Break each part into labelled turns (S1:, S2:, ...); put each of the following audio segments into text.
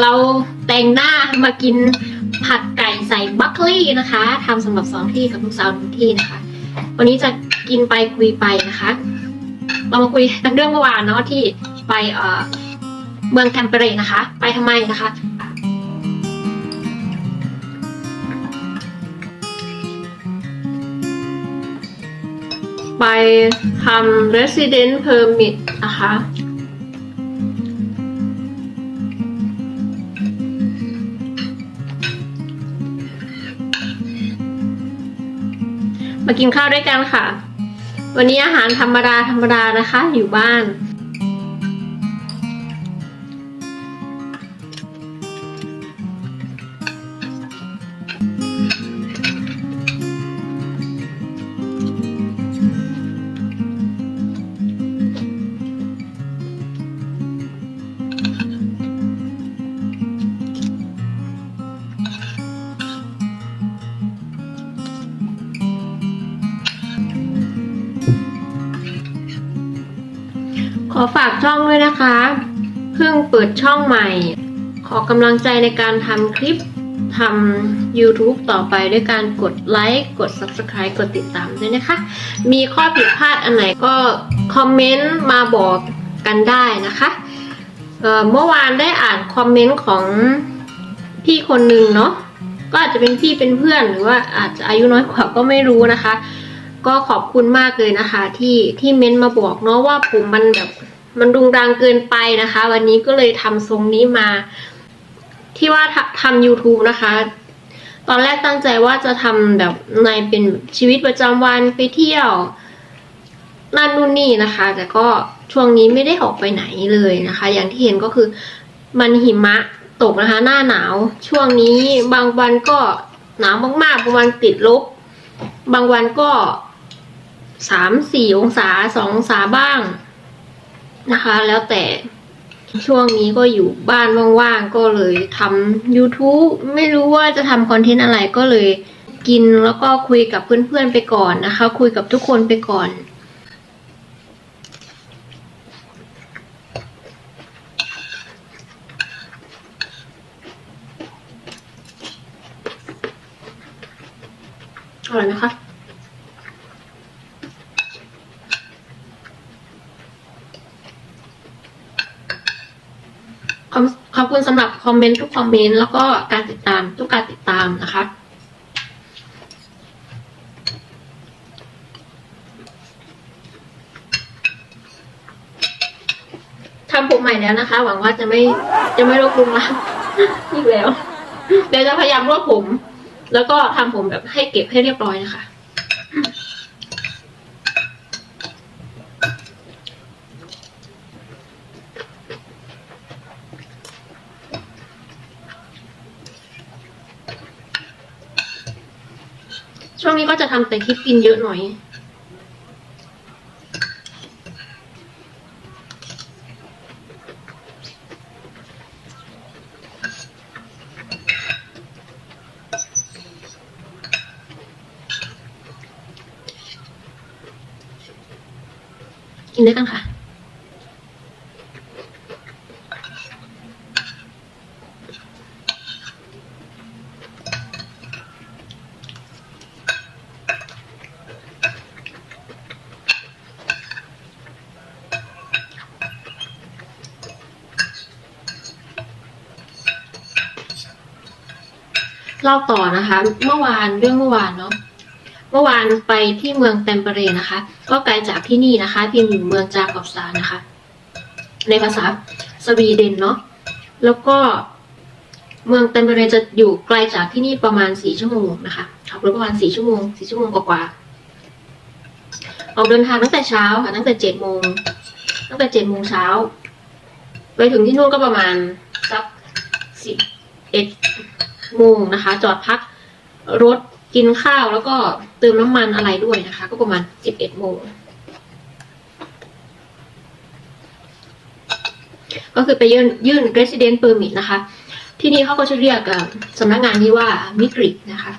S1: เราแต่งหน้ามากินผัดไก่ใส่บัคลี่นะคะทำสำหรับสองที่กับลูกสาวหนึ่งที่นะคะ วันนี้จะกินไปคุยไปนะคะ เรามาคุยกันเรื่องเมื่อวานเนาะที่ไปเอ่อเมืองแทมเปเรนะคะ ไปทำไมนะคะ ไปทำ resident permit นะคะ มากินข้าวด้วยกันค่ะ วันนี้อาหารธรรมดาธรรมดานะคะ อยู่บ้าน ขอฝากช่องด้วยนะคะ เพิ่งเปิดช่องใหม่ ขอกำลังใจในการทำคลิปทำ YouTube ต่อไปด้วยการกดไลค์ กด Subscribe กดติดตามด้วยนะคะ มีข้อผิดพลาดอันไหนก็คอมเมนต์มาบอกกันได้นะคะเเมื่อวานได้อ่านคอมเมนต์ของพี่คนหนึ่งเนาะ ก็อาจจะเป็นพี่เป็นเพื่อนหรือว่าอาจจะอายุน้อยกว่าก็ไม่รู้นะคะ ก็ขอบคุณมากเลยนะคะ ที่ที่เม้นต์มาบอกเนาะว่าผมมันแบบมันรุงรังเกินไปนะคะ วันนี้ก็เลยทำทรงนี้มา ที่ว่าทำทำ YouTube นะคะ ตอนแรกตั้งใจว่าจะทำแบบในเป็นชีวิตประจำวันไปเที่ยวนั่นนู่นนี่นะคะ แต่ก็ช่วงนี้ไม่ได้ออกไปไหนเลยนะคะ อย่างที่เห็นก็คือมันหิมะตกนะคะ หน้าหนาว ช่วงนี้บางวันก็หนาวมากๆบางวันติดลบ บางวันก็ สามสี่องศาสององศาบ้างนะคะ แล้วแต่ช่วงนี้ก็อยู่บ้านว่างๆก็เลยทำ YouTube ไม่รู้ว่าจะทำคอนเทนต์อะไรก็เลยกินแล้วก็คุยกับเพื่อนๆไปก่อนนะคะ คุยกับทุกคนไปก่อน อร่อยนะคะ ขอบขอบคุณสำหรับคอมเมนต์ทุกคอมเมนต์แล้วก็การติดตามทุกการติดตามนะคะ ทำผมใหม่แล้วนะคะ หวังว่าจะไม่จะไม่รบกวนมากอีกแล้ว เดี๋ยวจะพยายามรวบผม แล้วก็ทำผมแบบให้เก็บให้เรียบร้อยนะคะ ช่วงนี้ก็จะทำแต่คลิปกินเยอะหน่อย กินด้วยกันค่ะ เล่าต่อนะคะ เมื่อวานเรื่องเมื่อวานเนาะเมื่อวานไปที่เมืองเตมเปเรนะคะ ก็ไกลจากที่นี่นะคะ เพียงอยู่เมืองจากอบซานะคะ ในภาษาสวีเดนเนาะแล้วก็เมืองเตมเปเรจะอยู่ไกลจากที่นี่ประมาณสี่ชั่วโมงนะคะขับรถประมาณสี่ชั่วโมงสี่ชั่วโมงกว่าๆออกเดินทางตั้งแต่เช้าค่ะตั้งแต่เจ็ดโมงตั้งแต่เจ็ดโมงเช้า ไปถึงที่นู่นก็ประมาณสักสิบเอ็ด โมงนะคะ จอดพักรถกินข้าวแล้วก็เติมน้ำมันอะไรด้วยนะคะ ก็ประมาณสิบเอ็ดโมง ก็คือไปยื่นยื่น resident permit นะคะ ที่นี่เขาก็จะเรียกสำนักงานนี้ว่ามิกรินะคะ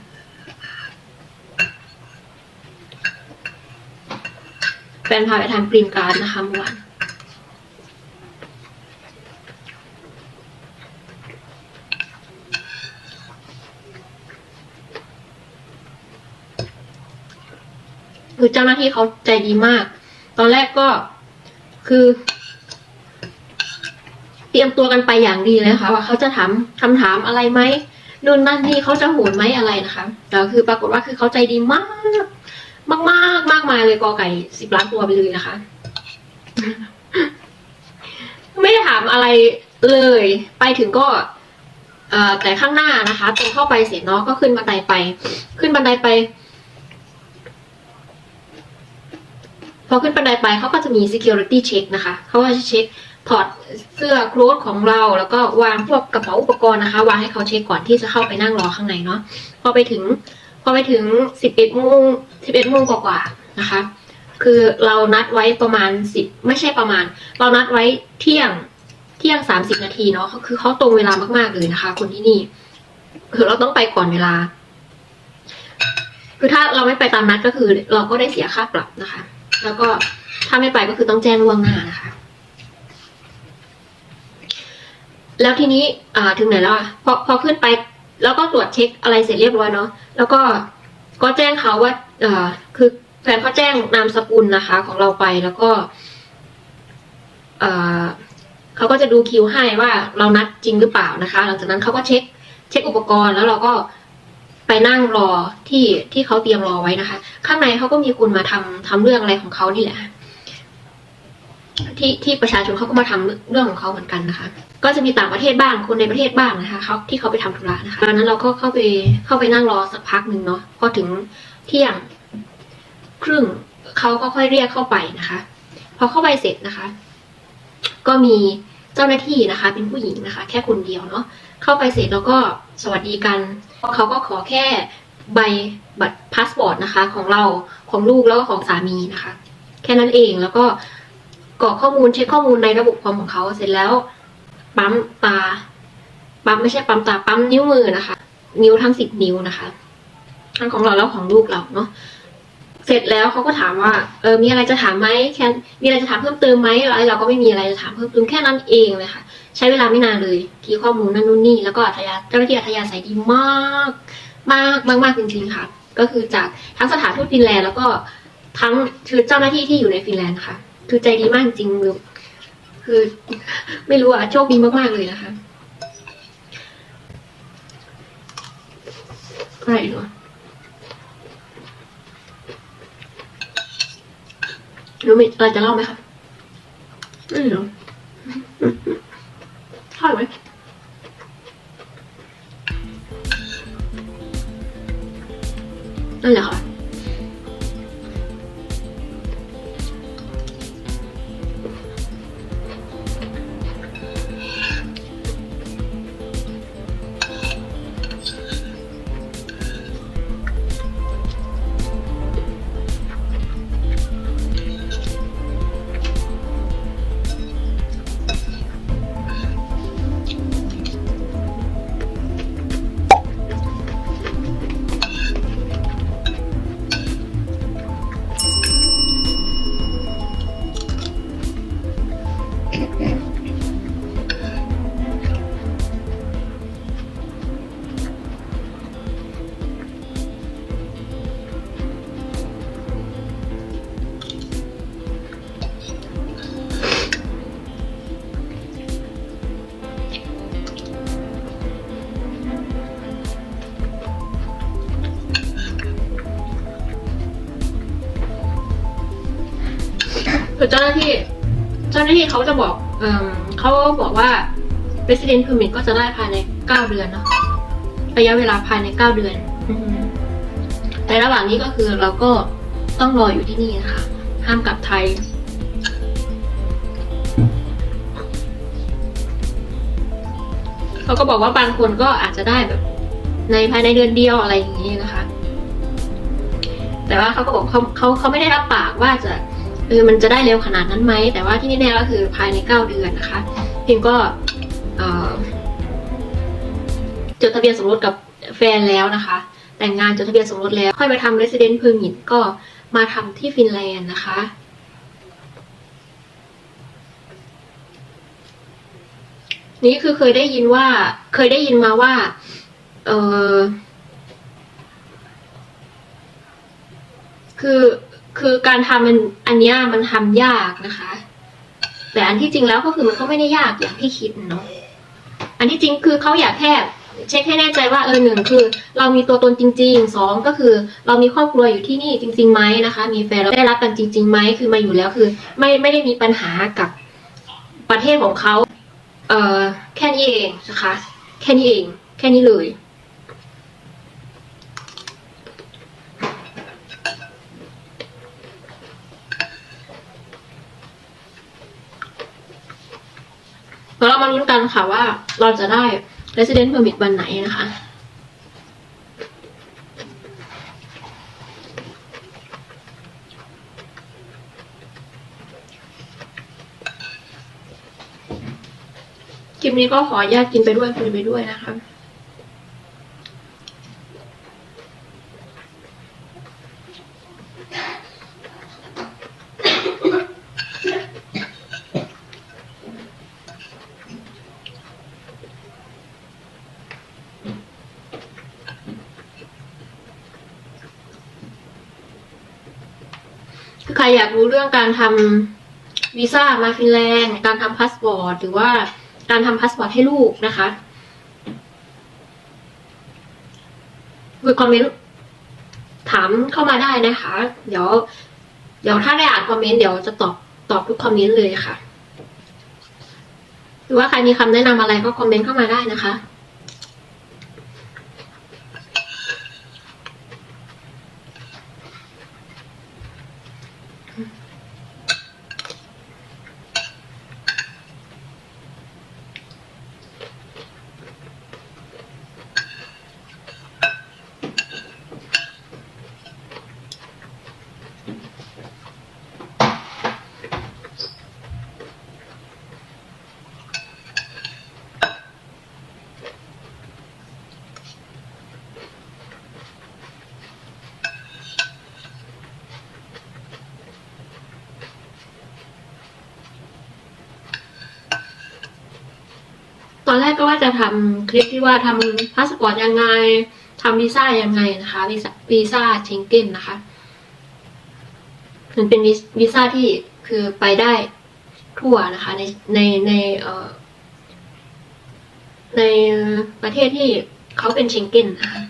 S1: แฟนพาไปทำกรีนการ์ดนะคะเมื่อวาน คือเจ้าหน้าที่เขาใจดีมาก ตอนแรกก็คือ เตรียมตัวกันไปอย่างดีเลยค่ะ ว่าเขาจะถามคำถามอะไรไหมนู่นนั่นนี่เขาจะโหนไหมอะไรนะคะแต่คือปรากฏว่าคือเขาใจดีมาก มากมากมากมายเลยกอไก่สิบล้านตัวไปเลยนะคะ ไม่ได้ถามอะไรเลย ไปถึงก็อแต่ข้างหน้านะคะตรงเข้าไปเสร็จเนาะก็ขึ้นบันไดไป ขึ้นบันไดไป อขึ้นบันไดไปเขาก็จะมี security check นะคะ เขาก็จะเช็คถอดเสื้อโค้ทของเรา แล้วก็วางพวกกระเป๋าอุปกรณ์นะคะ วางให้เขาเช็คก่อนที่จะเข้าไปนั่งรอข้างในเนาะ พอไปถึง พอไปถึงสิบเอ็ดโมงสิบเอ็ดโมงกว่าๆนะคะ คือเรานัดไว้ประมาณสิบไม่ใช่ประมาณ เรานัดไว้เที่ยง เที่ยงสามสิบนาทีเนาะ คือเขาตรงเวลามากๆเลยนะคะ คนที่นี่ คือเราต้องไปก่อนเวลา คือถ้าเราไม่ไปตามนัดก็คือ เราก็ได้เสียค่าปรับนะคะ แล้วก็ถ้าไม่ไปก็คือต้องแจ้งล่วงหน้านะคะ แล้วทีนี้อ่าถึงไหนแล้วอะพอพอขึ้นไป แล้วก็ตรวจเช็คอะไรเสร็จเรียบร้อยเนาะแล้วก็ก็แจ้งเขาว่าเอ่อคือแฟนเขาแจ้งนามสกุลนะคะ ของเราไปแล้วก็เอ่อเขาก็จะดูคิวให้ว่าเรานัดจริงหรือเปล่านะคะ หลังจากนั้นเขาก็เช็ค เช็คอุปกรณ์แล้วเราก็ ไปนั่งรอที่ที่เขาเตรียมรอไว้นะคะ ข้างในเขาก็มีคนมาทำทำเรื่องอะไรของเขานี่แหละที่ที่ประชาชนเขาก็มาทำเรื่องของเขาเหมือนกันนะคะ ก็จะมีต่างประเทศบ้างคนในประเทศบ้างนะคะเขาที่เขาไปทำธุระนะคะตอนนั้นเราก็เข้าไปเข้าไปนั่งรอสักพักหนึ่งเนาะพอถึงเที่ยงครึ่งเขาก็ค่อยเรียกเข้าไปนะคะ พอเข้าไปเสร็จนะคะ ก็มีเจ้าหน้าที่นะคะ เป็นผู้หญิงนะคะ แค่คนเดียวเนาะเข้าไปเสร็จแล้วก็ สวัสดีกันเขาก็ขอแค่ใบบัตรพาสปอร์ตนะคะ ของเราของลูกแล้วก็ของสามีนะคะ แค่นั้นเองแล้วก็กรอกข้อมูลเช็คข้อมูลในระบบคอมของเขาเสร็จแล้ว ปั๊มตา ปั๊มไม่ใช่ปั๊มตาปั๊มนิ้วมือนะคะ นิ้วทั้งสิบนิ้วนะคะทั้งของเราแล้วของลูกเราเนาะเสร็จแล้วเขาก็ถามว่าเออมีอะไรจะถามไหมแค่มีอะไรจะถามเพิ่มเติมไหมอะไรเราก็ไม่มีอะไรจะถามเพิ่มเติมแค่นั้นเองเลยค่ะ ใช้เวลาไม่นานเลยคีย์ข้อมูลนั่นนู่นนี่ แล้วก็อัธยาเจ้าหน้าที่อัธยาศัยดีมากมากมากมากจริงๆค่ะ ก็คือจากทั้งสถานทูตฟินแลนด์แล้วก็ทั้งคือเจ้าหน้าที่ที่อยู่ในฟินแลนด์ค่ะ คือใจดีมากจริงๆคือคือไม่รู้อะโชคดีมากๆเลยนะคะอะไรอีกวะรู้มีอะไรจะเล่าไหมคะไม่รู้ ทอดไห ค่ะคือเจ้าหน้าที่ เจ้าหน้าที่เขาจะบอก เออเขาบอกว่า resident permit ก็จะได้ภายในเก้าเดือนเนาะระยะเวลาภายในเก้าเดือนอืมแต่ระหว่างนี้ก็คือเราก็ต้องรออยู่ที่นี่นะคะห้ามกลับไทย เขาก็บอกว่าบางคนก็อาจจะได้แบบ ในภายในเดือนเดียวอะไรอย่างนี้นะคะ แต่ว่าเขาก็บอกเขาเขาเขาไม่ได้รับปากว่าจะ เออมันจะได้เร็วขนาดนั้นไหม แต่ว่าที่แน่ๆก็คือภายในเก้าเดือนนะคะพิมก็จดทะเบียนสมรสกับแฟนแล้วนะคะ แต่งงานจดทะเบียนสมรสแล้ว ค่อยมาทำ resident permit ก็มาทำที่ฟินแลนด์นะคะนี่คือเคยได้ยินว่าเคยได้ยินมาว่า เออคือ คือการทำมันอันเนี้ยมันทำยากนะคะ แต่อันที่จริงแล้วก็คือมันก็ไม่ได้ยากอย่างที่คิดเนาะอันที่จริงคือเขาอยากแค่เช็คให้แน่ใจว่าเออหนึ่งคือ เรามีตัวตนจริงๆสองก็คือ เรามีครอบครัวอยู่ที่นี่จริงๆไหมนะคะ มีแฟนเราได้รักกันจริงๆไหมคือมาอยู่แล้วคือ ไม่ไม่ได้มีปัญหากับประเทศของเขาเออแค่นี้เองนะคะ แค่นี้เอง แค่นี้เลย เดี๋ยวเรามาลุ้นกันค่ะว่าเราจะได้ resident permit วันไหนนะคะคลิปนี้ก็ขออนุญาตกินไปด้วยคุยไปด้วยนะคะ ใครอยากรู้เรื่องการทำวีซ่ามาฟินแลนด์การทำพาสปอร์ตหรือว่าการทำพาสปอร์ตให้ลูกนะคะคือคอมเมนต์ถามเข้ามาได้นะคะ เดี๋ยว เดี๋ยวถ้าได้อ่านคอมเมนต์เดี๋ยวจะตอบตอบทุกคอมเมนต์เลยค่ะ หรือว่าใครมีคำแนะนำอะไรก็คอมเมนต์เข้ามาได้นะคะ ต ว่าจะทำคลิปที่ว่าทำพาสปอร์ตยังไงทำวีซ่ายังไงนะคะวีซ่าวีซ่าเชงเก้นนะคะ มันเป็นวีวีซ่าที่คือไปได้ทั่วนะคะ ในในในเอ่อในประเทศที่เขาเป็นเชงเก้นนะคะ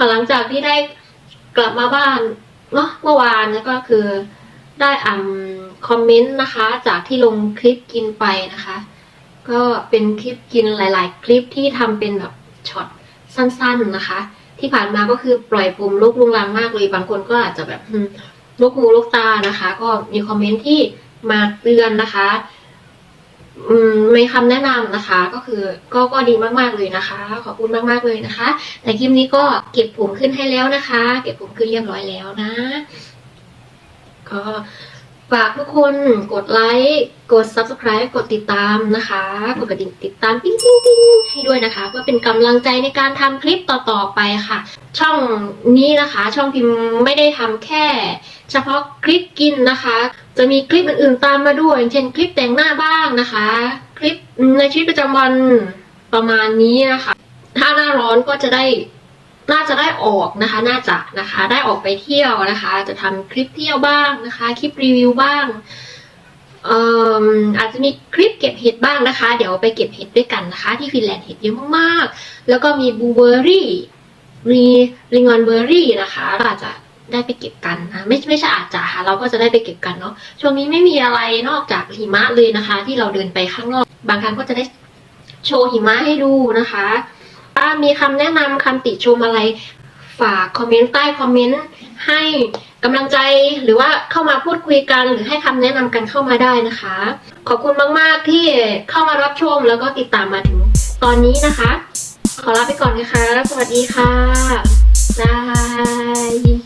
S1: ค่ะหลังจากที่ได้กลับมาบ้านเนาะเมื่อวานก็คือได้อ่านคอมเมนต์นะคะ จากที่ลงคลิปกินไปนะคะ ก็เป็นคลิปกินหลาย ๆ คลิปที่ทำเป็นแบบช็อตสั้น ๆนะคะ ที่ผ่านมาก็คือปล่อยผมลุกลุงลังมากเลยบางคนก็อาจจะแบบลุกหูลุกตานะคะ ก็มีคอมเมนต์ที่มาเตือนนะคะ อืมมีคำแนะนำนะคะ ก็คือก็ก็ดีมากๆเลยนะคะ ขอบคุณมากๆเลยนะคะ แต่คลิปนี้ก็เก็บผมขึ้นให้แล้วนะคะ เก็บผมขึ้นเรียบร้อยแล้วนะ ก็ฝากทุกคนกดไลค์กด subscribe กดติดตามนะคะ กดกระดิ่งติดตามปิ๊งปิ๊งปิ๊งให้ด้วยนะคะ เพื่อเป็นกำลังใจในการทำคลิปต่อๆไปค่ะ ช่องนี้นะคะ ช่องพิมพ์ไม่ได้ทำแค่ เฉพาะคลิปกินนะคะ จะมีคลิปอื่นๆตามมาด้วยเช่นคลิปแต่งหน้าบ้างนะคะ คลิปในชีวิตประจำวันประมาณนี้นะคะ ถ้าหน้าร้อนก็จะได้น่าจะได้ออกนะคะ น่าจะนะคะ ได้ออกไปเที่ยวนะคะ จะทำคลิปเที่ยวบ้างนะคะ คลิปรีวิวบ้างเอ่ออาจจะมีคลิปเก็บเห็ดบ้างนะคะ เดี๋ยวไปเก็บเห็ดด้วยกันนะคะ ที่ฟินแลนด์เห็ดเยอะมากๆ แล้วก็มีบลูเบอร์รี่ มีลิงอนเบอร์รี่นะคะเราอาจจะ ได้ไปเก็บกันนะไม่ไม่ใช่อาจจะค่ะเราก็จะได้ไปเก็บกันเนาะช่วงนี้ไม่มีอะไรนอกจากหิมะเลยนะคะ ที่เราเดินไปข้างนอก บางครั้งก็จะได้โชว์หิมะให้ดูนะคะถ้ามีคำแนะนำคำติชมอะไรฝากคอมเมนต์ใต้คอมเมนต์ให้กำลังใจหรือว่าเข้ามาพูดคุยกันหรือให้คำแนะนำกันเข้ามาได้นะคะ ขอบคุณมาก ๆ ที่เข้ามารับชมแล้วก็ติดตามมาถึงตอนนี้นะคะ ขอลาไปก่อนนะคะ สวัสดีค่ะบาย